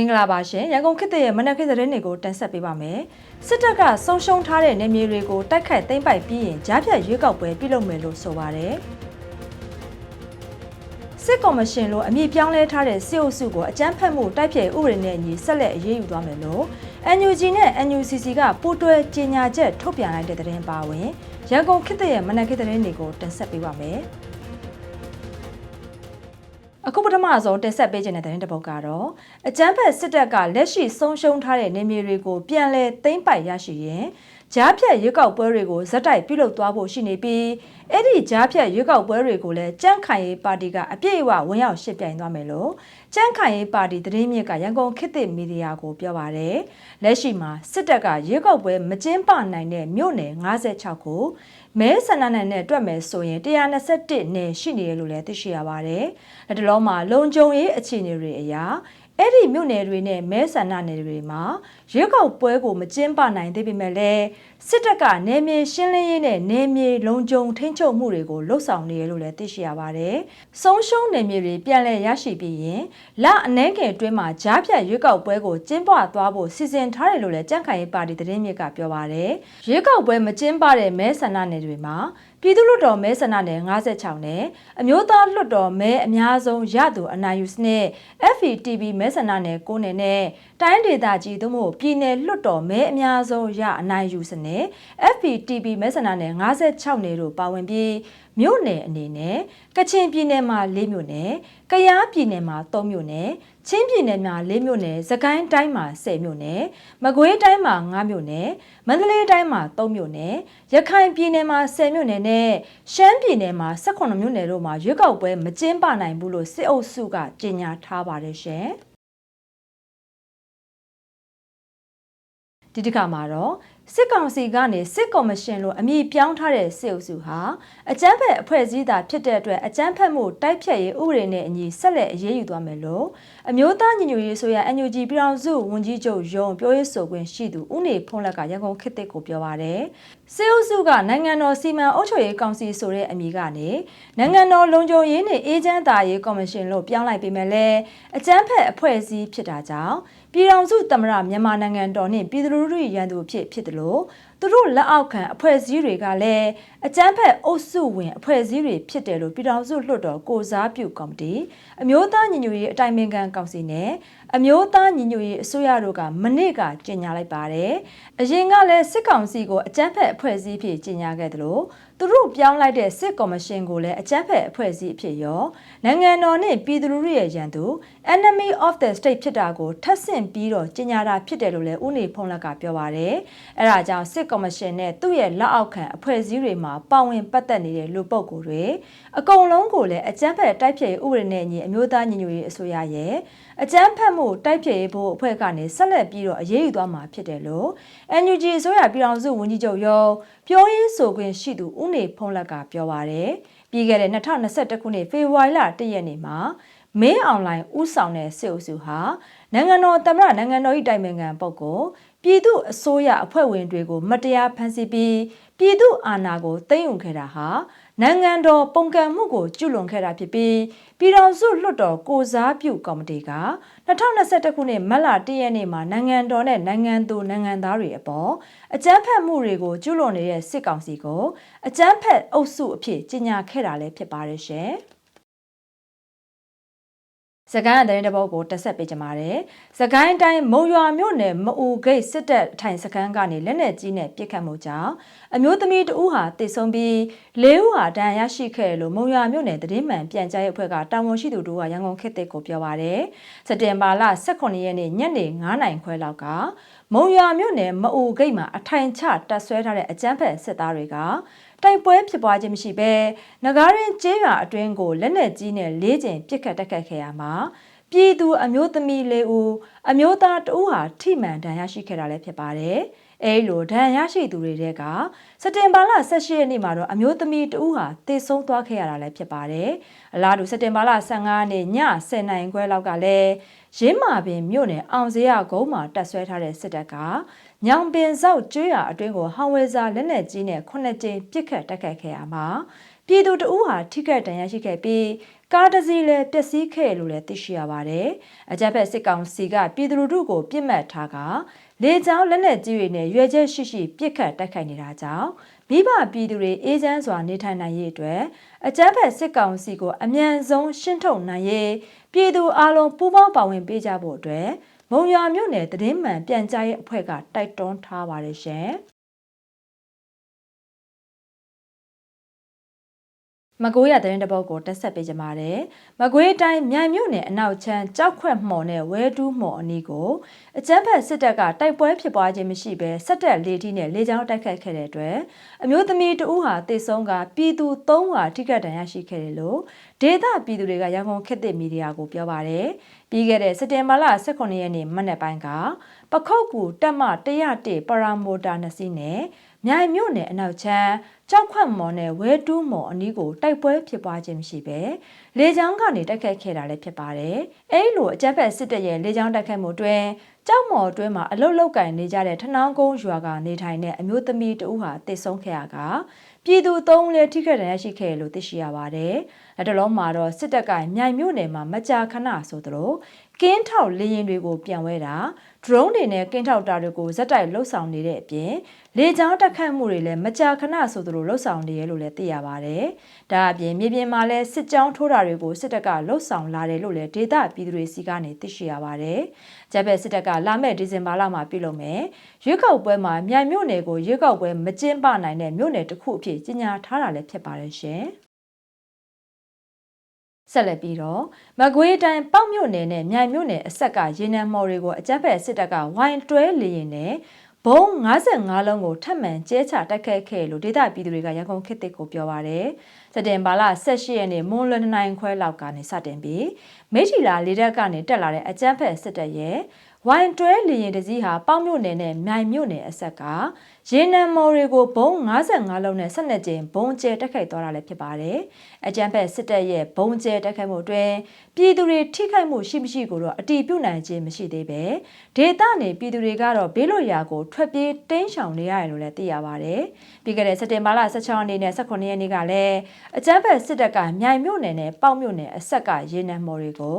င်္ဂလာပါရှင်ရန်ကုန်ခေတ်သစ်ရဲ့မနက်ခင်းသတင်းတွေကိုတင်ဆက်ပေးပါမယ်စစ်တပ်ကဆုံးရှုံးထားတဲ့နေမြေတွေကိုတိုက်ခိုက်သိမ်းပိုက်ပြီးရင်ကြားဖြတ်ရွေးကောက်ပွဲပြုလုပ်မယ်လို့ဆိုပါတယ်စစ်ကော်မရှင်လိုအမည်ပြောင်းလဲထားတဲ့စစ်အုပ်စုကိုအကြမ်းဖက်မှုတိုက်ဖျက်ဥပဒေနဲ့အညီဆက်လက်အရေးယူသွားမယ်လို့ NUG နဲ့ NUCC ကပူးတွဲကြေညာချက်ထုတ်ပြန်လိုက်တဲ့သတင်းပါဝင်ရန်ကုန်ခေတ်သစ်ရဲ့မနက်ခင်းသတင်းတွေကိုတင်ဆက်ပေးပါမယ် အခုပထမဆုံးတင်ဆက်ပေးခြင်းတဲ့သတင်းတစ်ပုဒ်ကတော့အကြမ်းဖက်စစ်တပ်ကလက်ရှိဆုံးရှုံးထားတဲ့နေမြေတွေကိုပြန်လည်သိမ်းပိုက်ရရှိရင်ကြားဖြတ်ရွေးကောက်ပွဲတွေကိုဇက်တိုက်ပြုလုပ်သွားဖို့ရှိနေပြီးအဲ့ဒီကြားဖြတ်ရွေးကောက်ပွဲတွေကိုလည်းကြန့်ခိုင်ရေးပါတီကအပြည့်အဝဝင်ရောက်ရှင်းပြိုင်သွားမယ်လို့ကြန့်ခိုင်ရေးပါတီသတင်းမြစ်ကရန်ကုန်ခေတ်သစ်မီဒီယာကိုပြောပါရယ်လက်ရှိမှာစစ်တပ်ကရွေးကောက်ပွဲမကျင်းပနိုင်တဲ့မြို့နယ်56ကို မဲဆန္ဒနယ်နဲ့တွက်မယ်ဆိုရင်121နယ်ရှိနေရလို့လည်းသိရှိရပါတယ်။ဒါတလုံးမှာလုံခြုံရေးအခြေအနေတွေအရာ အဲ့ဒီမြို့နယ်တွေနဲ့မဲဆန္ဒနယ်တွေမှာရွေးကောက်ပွဲကိုမကျင်းပနိုင်သေးပေမဲ့လည်းစစ်တပ်ကနေမြေရှင်းလင်းရေးနဲ့နေမြေလုံခြုံထိန်းချုပ်မှုတွေကိုလှုပ်ဆောင်နေရလို့လည်းသိရှိရပါတယ်။ဆုံးရှုံးနေမြေတွေပြန်လည်ရရှိပြီးရင်လအနှဲငယ်အတွင်းမှာကြားဖြတ်ရွေးကောက်ပွဲကိုကျင်းပသွားဖို့စီစဉ်ထားတယ်လို့လည်းကြန့်ခိုင်ရေးပါတီသတင်းမြစ်ကပြောပါတယ်။ရွေးကောက်ပွဲမကျင်းပတဲ့မဲဆန္ဒနယ်တွေမှာပြည်သူ့လွှတ်တော်မဲဆန္ဒနယ်56နဲ့အမျိုးသားလွှတ်တော်မဲအများဆုံးရသူအနိုင်ယူစနစ် FETB မဲဆန္ဒနယ်9နယ်နဲ့တိုင်းဒေသကြီးသို့မဟုတ်ပြည်နယ်လွှတ်တော်မဲအများဆုံးရအနိုင်ယူစနစ် FPTB မဲဆန္ဒနယ်56နယ်တို့ပါဝင်ပြီး မြို့နယ်အနေနဲ့ကချင်ပြည်နယ်မှာ၄မြို့နယ်၊ကယားပြည်နယ်မှာ၃မြို့နယ်၊ချင်းပြည်နယ်မှာ၄မြို့နယ်၊စကိုင်းတိုင်းမှာ10မြို့နယ်၊မကွေးတိုင်းမှာ9မြို့နယ်၊မန္တလေးတိုင်းမှာ3မြို့နယ်၊ရခိုင်ပြည်နယ်မှာ10မြို့နယ်နဲ့ရှမ်းပြည်နယ်မှာ18မြို့နယ်တို့မှာရွေးကောက်ပွဲမကျင်းပနိုင်ဘူးလို့စစ်အုပ်စုကကြေညာထားပါတယ်ရှင်။ဒီတစ်ခါမှာတော့ စစ်ကောင်စီကနေစစ်ကော်မရှင်လိုအမည်ပြောင်းထားတဲ့စစ်အုပ်စုဟာအကြမ်းဖက်အဖွဲ့အစည်းသားဖြစ်တဲ့အတွက်အကြမ်းဖက်မှုတိုက်ဖျက်ရေးဥပဒေနဲ့အညီဆက်လက်အရေးယူသွားမယ်လို့အမျိုးသားညီညွတ်ရေးဆိုရ NUG ပြည်ထောင်စုဝန်ကြီးချုပ်ရုံးပြောရေးဆိုခွင့်ရှိသူဦးနေဖုံးလက်ကရန်ကုန်ခေတ်သစ်ကိုပြောပါတယ် စစ်အုပ်စုကနိုင်ငံတော်စီမံအုပ်ချုပ်ရေးကောင်စီဆိုတဲ့အမည်ကနေနိုင်ငံတော်လုံခြုံရေးနဲ့အေဂျင့်တာရေးကော်မရှင်လို့ပြောင်းလိုက်ပေမဲ့လည်းအကြမ်းဖက်အဖွဲ့အစည်းဖြစ်တာကြောင့်ပြည်ထောင်စုသမ္မတမြန်မာနိုင်ငံတော်နှင့်ပြည်သူလူထုရန်သူအဖြစ်ဖြစ်တယ်လို့သူတို့လက်အောက်ခံအဖွဲ့အစည်းတွေကလည်းအကြမ်းဖက်အုပ်စုဝင်အဖွဲ့အစည်းတွေဖြစ်တယ်လို့ပြည်ထောင်စုလွှတ်တော်ကိုစားပြုကော်မတီအမျိုးသားညီညွတ်ရေးအတိုင်းအမြံကောင်စီနဲ့အမျိုးသားညီညွတ်ရေးအစိုးရတို့ကမနေ့ကကြေညာလိုက်ပါတယ်။အရင်ကလည်းစစ်ကောင်စီကိုအကြမ်းဖက်အဖွဲ့အစည်းဖြစ်ကြေညာခဲ့တယ်လို့သူတို့ပြောင်းလိုက်တဲ့စစ်ကော်မရှင်ကိုလည်းအကြမ်းဖက်အဖွဲ့အစည်းအဖြစ်ရောနိုင်ငံတော်နဲ့ပြည်သူလူထုရဲ့ရန်သူ enemy of the state ဖြစ်တာကိုထပ်ဆင့်ပြီးတော့ကြေညာတာဖြစ်တယ်လို့လည်းဦးနေဖုံးလက်ကပြောပါတယ်။အဲဒါကြောင့်စစ်ကော်မရှင်နဲ့သူ့ရဲ့လက်အောက်ခံအဖွဲ့အစည်းတွေမှာပါဝင်ပတ်သက်နေတဲ့လူပုဂ္ဂိုလ်တွေအကုန်လုံးကိုလည်းအကြမ်းဖက်တိုက်ဖျက်ရေးဥပဒေနဲ့အညီအမျိုးသားညီညွတ်ရေးအစိုးရရဲ့အကြမ်းဖက်မှုတိုက်ဖျက်ရေးဘို့အဖွဲ့ကနေဆက်လက်ပြီးတော့အရေးယူသွားမှာဖြစ်တယ်လို့ NUG အစိုးရပြည်ထောင်စုဝန်ကြီးချုပ်ရောပြောရေးဆိုခွင့်ရှိသူဦးနေဖုံးလက်ကပြောပါရယ်ပြီးခဲ့တဲ့2021ခုနှစ်ဖေဖော်ဝါရီလ1ရက်နေ့မှာ မင်းအွန်လိုင်းဥဆောင်တဲ့စစ်အုပ်စုဟာနိုင်ငံတော်သမ္မတနိုင်ငံတော်၏တိုင်ပင်ခံပုဂ္ဂိုလ်ပြည်သူအစိုးရအဖွဲ့ဝင်တွေကို မတရားဖမ်းဆီးပြီးပြည်သူအာဏာကိုသိမ်းယူခဲ့တာဟာနိုင်ငံတော်ပုံကံမှုကိုကျူးလွန်ခဲ့တာဖြစ်ပြီးပြည်တော်စုလွှတ်တော်ကိုစားပြုကော်မတီက2021ခုနှစ်မတ်လ1ရက်နေ့မှာနိုင်ငံတော်နဲ့နိုင်ငံသူနိုင်ငံသားတွေအပေါ်အကြမ်းဖက်မှုတွေကိုကျူးလွန်နေတဲ့စစ်ကောင်စီကိုအကြမ်းဖက်အုပ်စုအဖြစ်ကြီးညာခဲ့တာလည်းဖြစ်ပါတယ်ရှင်။ စကိုင်းအတိုင်းတစ်ပုဒ်ကိုတက်ဆက်ပေးကြပါတယ်။စကိုင်းတိုင်းမုံရွာမြို့နယ်မအူဂိတ်စစ်တပ်ထိုင်စခန်းကနေလက်နက်ကြီးနဲ့ပစ်ခတ်မှုကြောင့်အမျိုးသမီးတဦးဟာတေဆုံးပြီးလေးဦးဟာဒဏ်ရာရရှိခဲ့လို့မုံရွာမြို့နယ်တည်င်းမှန်ပြန်ကြားရေးအဖွဲ့ကတာဝန်ရှိသူတို့ကရန်ကုန်ခေတ်သစ်ကိုပြောပါတယ်။စက်တင်ဘာလ18ရက်နေ့ညနေ9:00နာရီခွဲလောက်က မုံရွာမြို့နယ်မအူဂိတ်မှာအထိုင်ချတပ်ဆွဲထားတဲ့အကြမ်းဖက်စစ်သားတွေကတိုက်ပွဲဖြစ်ပွားခြင်းမရှိဘဲနဂါးရင်ကျေးရွာအတွင်းကိုလက်နက်ကြီးနဲ့လေးကျင်ပစ်ခတ်တက်ခတ်ခဲ့ရမှာပြည်သူအမျိုးသမီးလေးဦးအမျိုးသားတဦးဟာထိမှန်ဒဏ်ရာရှိခဲ့တာလည်းဖြစ်ပါတယ်။ အဲလိုဒဏ်ရာရှိသူတွေတဲ့ကစက်တင်ဘာလ18ရက်နေ့မှာတော့အမျိုးသမီးတဦးဟာတေဆုံးသွားခဲ့ရတာလည်းဖြစ်ပါတယ်။အလားတူစက်တင်ဘာလ15ရက်နေ့ည10:00နာရီခွဲလောက်ကလည်းရင်းမာပင်မြို့နယ်အောင်စရကုန်းမှာတက်ဆွဲထားတဲ့စစ်တပ်ကညောင်ပင်ဆောက်ကျွေးရအတွင်းကိုဟောင်ဝဲစာလက်နက်ကြီးနဲ့ခုနှစ်ကြိမ်ပစ်ခတ်တိုက်ခတ်ခဲ့ရမှာပြည်သူတအူးဟာထိခိုက်ဒဏ်ရာရှိခဲ့ပြီးကားတစ်စီးလည်းပျက်စီးခဲ့လို့လည်းသိရှိရပါတယ်။အကြမ်းဖက်စစ်ကောင်စီကပြည်သူတို့ကိုပြစ်မှတ်ထားက လေကြောင်းလက်နက်ကြီးတွေနဲ့ရွေချက်ရှိရှိပစ်ခတ်တိုက်ခိုက်နေတာကြောင့်မိဘပြည်သူတွေအေးချမ်းစွာနေထိုင်နိုင်ရေးအတွက်အကြမ်းဖက်စစ်ကောင်စီကိုအမြန်ဆုံးရှင်းထုတ်နိုင်ရေးပြည်သူအလုံးပူးပေါင်းပါဝင်ပေးကြဖို့အတွက်မုံရွာမြို့နယ်တည်င်းမှန်ပြန်ကြားရေးအဖွဲ့ကတိုက်တွန်းထားပါတယ်ရှင်။ မကွေးရတဲ့တဲ့ဘောက်ကိုတက်ဆက်ပေးကြပါတယ်။မကွေးတိုင်းမြိုင်မြို့နယ်အနောက်ချမ်းကြောက်ခွက်မှော်နဲ့ဝဲတူးမှော်အနီးကိုအကြမ်းဖက်စစ်တပ်ကတိုက်ပွဲဖြစ်ပွားခြင်းမရှိဘဲစက်တက်လေထီးနဲ့လေကြောင်းတိုက်ခတ်ခဲ့တဲ့အတွက်အမျိုးသမီးတဦးဟာတေဆုံးကပြည်သူ၃ဦးဟာထိခိုက်ဒဏ်ရာရှိခဲ့တယ်လို့ဒေသပြည်သူတွေကရန်ကုန်ခေတ်သစ်မီဒီယာကိုပြောပါတယ်။ပြီးခဲ့တဲ့စက်တင်ဘာလ18ရက်နေ့မနက်ပိုင်းကပခုတ်ကူတက်မ101ပရာမိုတာနှစ်စီးနဲ့မြိုင်မြို့နယ်အနောက်ချမ်း ကြောက်ခွတ်မော်နဲ့ဝဲတူးမော်အနီးကိုတိုက်ပွဲဖြစ်ပွားခြင်းမရှိပဲလေကြောင်းကနေတိုက်ခတ်ခဲ့တာလည်းဖြစ်ပါတယ်။အဲဒီလိုအကြမ်းဖက်စစ်တပ်ရဲ့လေကြောင်းတိုက်ခိုက်မှုတွင်ကြောက်မော်အတွင်းမှာအလုတ်လောက်ကင်နေကြတဲ့ထနောင်းကုန်းရွာကနေထိုင်တဲ့အမျိုးသမီးတဦးဟာတိတ်ဆုံးခဲ့ရကပြည်သူသုံးဦးလည်းထိခိုက်ဒဏ်ရာရှိခဲ့လို့သိရှိရပါတယ်။လက်တလုံးမှာတော့စစ်တပ်ကမြိုင်မြို့နယ်မှာမကြာခဏဆိုသလို ကင်းထောက်လေရင်တွေကိုပြန်ဝဲတာ drone တွေနဲ့ကင်းထောက်တာတွေကိုဇက်တိုက်လှုပ်ဆောင်နေတဲ့အပြင်လေကြောင်းတက်ခတ်မှုတွေလည်းမကြာခဏဆိုသလိုလှုပ်ဆောင်နေရလို့လည်းသိရပါတယ်။ဒါအပြင်မြေပြင်မှာလည်းစစ်ကြောင်းထိုးတာတွေကိုစစ်တပ်ကလှုပ်ဆောင်လာတယ်လို့လည်းဒေသပြည်သူတွေစီကနေသိရှိရပါတယ်။ဂျပန်စစ်တပ်ကလာမယ့်ဒီဇင်ဘာလမှာပြုလုပ်မယ်။ရွေးကောက်ပွဲမှာမြိုင်မြို့နယ်ကိုရွေးကောက်ပွဲမကျင်းပနိုင်တဲ့မြို့နယ်တစ်ခုအဖြစ်ကြီးညာထားတာလည်းဖြစ်ပါတယ်ရှင်။ ဆက်လက်ပြီးတော့မကွေးတိုင်းပေါ့မြို့နယ်နဲ့မြိုင်မြို့နယ်အဆက်ကရေနံမော်တွေကိုအကြမ်းဖက်စစ်တပ်ကဝိုင်းတွဲလေရင်နဲ့ဘုံ55လုံးကိုထပ်မံကျဲချတိုက်ခိုက်ခဲ့လို့ဒေသပြည်သူတွေကရန်ကုန်ခေတ်တစ်ကိုပြောပါရယ်စက်တင်ဘာလ18ရက်နေ့မွန်းလွယ်နိုင်ခွဲလောက်ကနေစတင်ပြီးမိထီလာလေတပ်ကနေတက်လာတဲ့အကြမ်းဖက်စစ်တပ်ရဲ့ဝိုင်တွဲလေရင်တစည်းဟာပေါင်းမြို့နယ်နဲ့မြိုင်မြို့နယ်အဆက်က ရေနံမော်တွေကိုဘုံ55လုံးနဲ့12ကြိမ်ဘုံကျဲတက်ခိုက်သွားတာလည်းဖြစ်ပါတယ်။အကြမ်းဖက်စစ်တပ်ရဲ့ဘုံကျဲတက်ခိုက်မှုအတွင်းပြည်သူတွေထိခိုက်မှုရှိမရှိကိုတော့အတိပြုနိုင်ခြင်းမရှိသေးပဲဒေသနေပြည်သူတွေကတော့ဘေးလွတ်ရာကိုထွက်ပြေးတင်းရှောင်နေရတယ်လို့လည်းသိရပါတယ်။ပြီးခဲ့တဲ့စက်တင်ဘာလ16ရက်နေ့နဲ့18ရက်နေ့ကလည်းအကြမ်းဖက်စစ်တပ်ကမြိုင်မြို့နယ်နဲ့ပေါက်မြို့နယ်အဆက်ကရေနံမော်တွေကို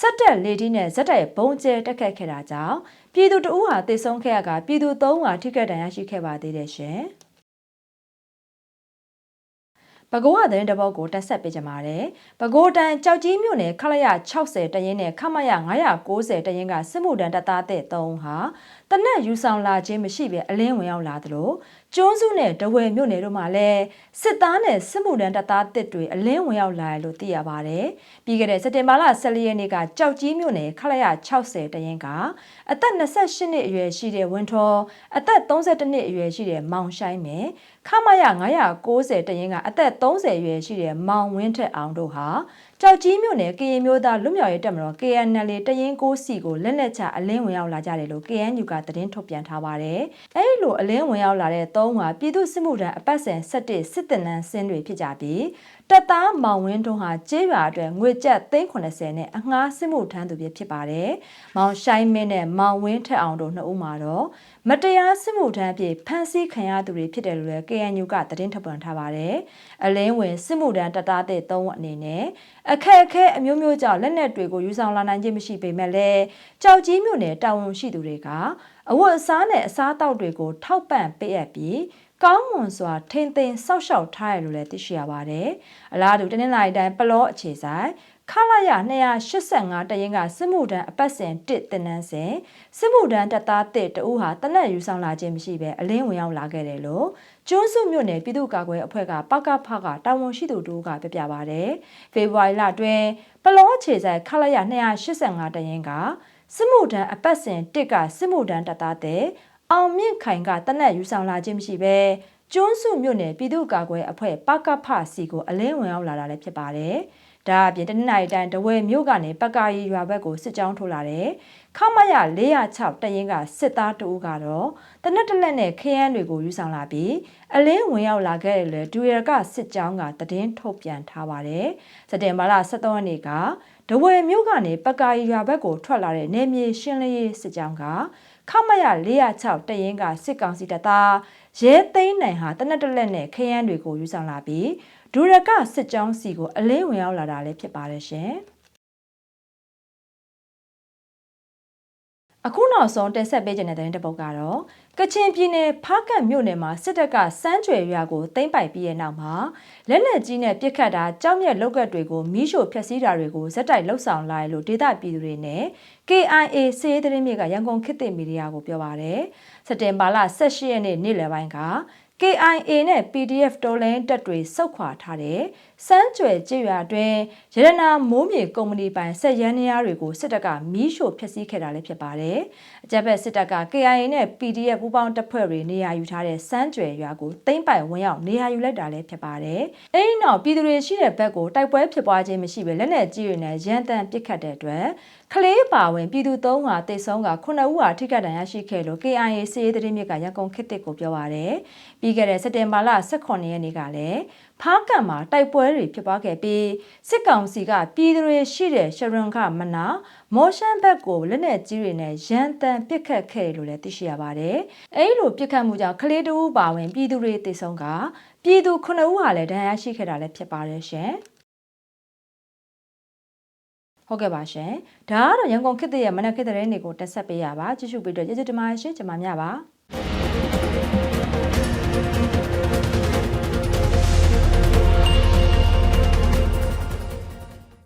စက်တက်လေတီးနဲ့ဇက်တိုက်ဘုံကျဲတက်ခတ်ခဲ့တာကြောင့်ပြည်သူတအူးဟာတေဆုံးခဲ့ရကပြည်သူ၃ဦးဟာထိခိုက်ဒဏ်ရာရှိခဲ့ပါသေးတယ်ရှင်။ပဲခူးရတဲ့တပုတ်ကိုတက်ဆက်ပေးကြပါတယ်။ပဲခူးတန်ကြောက်ကြီးမြို့နယ်ခလရ60တရင်နဲ့ခမရ990တရင်ကစစ်မှုတန်းတပ်သားတဲ့3ဟာ တနက်ယူဆောင်လာခြင်းမရှိဘဲအလင်းဝင်ရောက်လာသလိုကျွန်းစုနဲ့တဝယ်မြို့နယ်တို့မှာလည်းစစ်သားနဲ့စစ်မှုတန်းတပ်သားတစ်တွေအလင်းဝင်ရောက်လာတယ်လို့သိရပါတယ်။ပြီးခဲ့တဲ့စက်တင်ဘာလ14ရက်နေ့ကကြောက်ကြီးမြို့နယ်ခလရ60တရင်ကအသက်28နှစ်အရွယ်ရှိတဲ့ဝင်းထောအသက်32နှစ်အရွယ်ရှိတဲ့မောင်ဆိုင်မယ်ခမရ990တရင်ကအသက်30အရွယ်ရှိတဲ့မောင်ဝင်းထက်အောင်တို့ဟာ ကြောက်ကြီးမြို့နယ်ကရင်မျိုးသားလွတ်မြောက်ရေးတပ်မတော် KNL တရင်ကိုစီကိုလက်လက်ချအလင်းဝင်ရောက်လာကြတယ်လို့ KNU ကသတင်းထုတ်ပြန်ထားပါတယ်။အဲဒီလိုအလင်းဝင်ရောက်လာတဲ့သုံးဟာပြည်သူစစ်မှုထမ်းအပတ်စဉ်17စစ်တင်နန်းစင်းတွေဖြစ်ကြပြီး တပ်သားမောင်ဝင်းတွန်းဟာကျေးရွာအတွက်ငွေကျပ်390နဲ့အငှားစစ်မှုထမ်းသူဖြစ်ပါတယ်။မောင်ဆိုင်မင်းနဲ့မောင်ဝင်းထက်အောင်တို့နှစ်ဦးမှာတော့မတရားစစ်မှုထမ်းအဖြစ်ဖမ်းဆီးခံရသူတွေဖြစ်တယ်လို့လည်း KNU ကသတင်းထုတ်ပြန်ထားပါတယ်။အလင်းဝင်စစ်မှုထမ်းတပ်သားတဲ့၃ဦးအနေနဲ့အခက်အခဲအမျိုးမျိုးကြောင့်လက်နက်တွေကိုယူဆောင်လာနိုင်ခြင်းမရှိပေမဲ့လည်းကြောက်ကြီးမြို့နယ်တာဝန်ရှိသူတွေကအဝတ်အစားနဲ့အစားအသောက်တွေကိုထောက်ပံ့ပေးအပ်ပြီး ကောင်းမွန်စွာထိမ့်သိမ်းစောက်ရှောက်ထားရလို့လည်းသိရှိရပါတယ်။အလားတူတနင်္လာရီတိုင်းပလောအခြေဆိုင်ခလာရ285တရင်ကစစ်မှုထမ်းအပတ်စဉ်1တင်နန်းစဉ်စစ်မှုထမ်းတပ်သားတစ်တဦးဟာတနက်ယူဆောင်လာခြင်းမရှိဘဲအလင်းဝင်ရောက်လာခဲ့တယ်လို့ကျွန်းစုမြို့နယ်ပြည်သူ့ကာကွယ်အဖွဲ့ကပကဖကတာဝန်ရှိသူတို့ကပြပြပါတယ်။ဖေဖော်ဝါရီလအတွင်းပလောအခြေဆိုင်ခလာရ285တရင်ကစစ်မှုထမ်းအပတ်စဉ်1ကစစ်မှုထမ်းတပ်သားတဲ့ အောင်မြင့်ခိုင်ကတနက်ယူဆောင်လာခြင်းမရှိဘဲကျွန်းစုမြို့နယ်ပြည်သူ့ကာကွယ်အဖွဲ့ပကဖစီကိုအလင်းဝင်ရောက်လာတာလည်းဖြစ်ပါတယ်။ဒါအပြင်တနင်္လာရီတိုင်းတဝဲမြို့ကနေပကာရီရွာဘက်ကိုစစ်ကြောင်းထိုးလာတယ်။ခမရ406တရင်ကစစ်သားတဦးကတော့တနက်တလက်နဲ့ခရမ်းတွေကိုယူဆောင်လာပြီးအလင်းဝင်ရောက်လာခဲ့တယ်လေဒူရကစစ်ကြောင်းကတည်င်းထုတ်ပြန်ထားပါတယ်။စက်တင်ဘာလ23ရက်နေ့ကဒဝဲမြို့ကနေပကာရီရွာဘက်ကိုထွက်လာတဲ့နေမြေရှင်းလင်းရေးစစ်ကြောင်းက ခခမရ406တရင်ကစစ်ကောင်စီတပ်သားရဲသိန်းနိုင်ဟာတနက်တစ်လက်နဲ့ခရမ်းတွေကိုယူဆောင်လာပြီးဒူရကစစ်ကြောင်းစီကိုအလင်းဝင်ရောက်လာတာလည်းဖြစ်ပါတယ်ရှင်။အခုနောက်ဆုံးတင်ဆက်ပေးခြင်းတဲ့တဲ့တစ်ပုဒ်ကတော့ ကချင်ပြည်နယ်ဖားကတ်မြို့နယ်မှာစစ်တပ်ကစမ်းကြွယ်ရွာကိုသိမ်းပိုက်ပြီးတဲ့နောက်မှာလက်နက်ကြီးနဲ့ပစ်ခတ်တာကြောက်မြက်လောက်ကတ်တွေကိုမီးရှို့ဖျက်ဆီးတာတွေကိုဇက်တိုက်လှုပ်ဆောင်လာရလို့ဒေသပြည်သူတွေနဲ့ KIA စေးသတင်းမြေကရန်ကုန်ခေတ်သစ်မီဒီယာကိုပြောပါရယ်စက်တင်ဘာလ18ရက်နေ့နေ့လယ်ပိုင်းက KIA နဲ့ PDF တော်လင်းတက်တွေစုတ်ခွာထားတဲ့စမ်းကြွယ်ကြေးရွာအတွင်းရတနာမိုးမြေကုမ္ပဏီပိုင်ဆက်ရန်နေရတွေကိုစစ်တပ်ကမီးရှို့ဖျက်ဆီးခဲ့တာလည်းဖြစ်ပါတယ်။အကြမ်းဖက်စစ်တပ်က KIA နဲ့ PDF ပူးပေါင်းတပ်ဖွဲ့တွေနေရာယူထားတဲ့စမ်းကြွယ်ရွာကိုသိမ်းပိုက်ဝင်ရောက်နေရာယူလိုက်တာလည်းဖြစ်ပါတယ်။အဲဒီနောက်ပြည်သူတွေရှိတဲ့ဘက်ကိုတိုက်ပွဲဖြစ်ပွားခြင်းမရှိဘဲလက်နက်ကြီးတွေနဲ့ရန်တမ်းပစ်ခတ်တဲ့အတွက်ကလေးပါဝင်ပြည်သူ၃ဟာတိတ်ဆုံးက9ဦးဟာထိခိုက်ဒဏ်ရာရှိခဲ့လို့ KIA စစ်ရေးသတင်းမြစ်ကရန်ကုန်ခေတ်တစ်ကိုပြောပါရယ်။ပြီးခဲ့တဲ့စက်တင်ဘာလ18ရက်နေ့ကလည်းဖားကံမှာတိုက်ပွဲတွေဖြစ်ပွားခဲ့ပြီးစစ်ကောင်စီကပြည်သူတွေရှိတဲ့ရှရွန်ခမနာမော်ရှန်ဘက်ကိုလက်နက်ကြီးတွေနဲ့ရန်တမ်းပစ်ခတ်ခဲ့တယ်လို့လည်းသိရှိရပါတယ်။အဲဒီလိုပစ်ခတ်မှုကြောင့်ကလေးတဦးပါဝင်ပြည်သူတွေတိတ်ဆုံးကပြည်သူ9ဦးဟာလည်းဒဏ်ရာရှိခဲ့တာလည်းဖြစ်ပါတယ်ရှင်။ဟုတ်ကဲ့ပါရှင်ဒါကတော့ရန်ကုန်ခေတ်သစ်ရဲ့မနက်ခေတ်တဲ့နေ့ကိုတက်ဆက်ပေးရပါကြည့်ရှုပေးတော့ကျေးဇူးတင်ပါတယ်ရှင်ကျွန်မများပါ